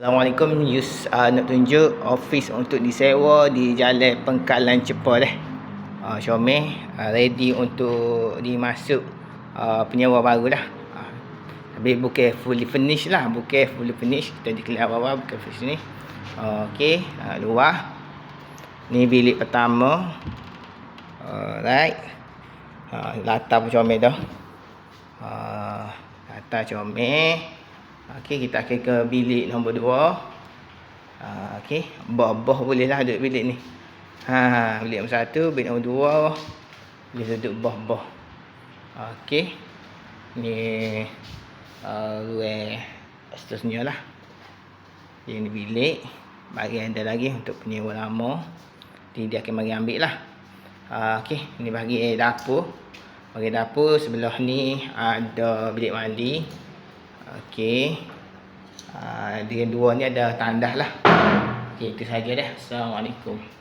Assalamualaikum Yus uh, nak tunjuk office untuk disewa di Jalan Pengkalan Cepa dah. Uh, Xiaomi uh, ready untuk dimasuk uh, penyewa baru dah. Uh, tapi bukan fully finish lah, bukan fully finish. Kita declare awal bukan finish ni. Uh, Okey, uh, luar. Ni bilik pertama. Alright. Uh, latar pun comel dah. Uh, latar comel. Okey, kita akan ke bilik nombor dua. Ha, okey, boh-boh boleh lah duduk bilik ni. Ha, bilik nombor satu, bilik nombor dua. Boleh duduk boh-boh. Okey. Ni uh, luar seterusnya lah. Ini bilik. Bahagian ada lagi untuk penyewa lama. Jadi dia akan bagi ambil lah. Uh, Okey, ni bagi dapur. Bagi dapur sebelah ni ada bilik mandi. Okey. Uh, dia dua ni ada tandas lah. Okey, itu saja dah. Assalamualaikum.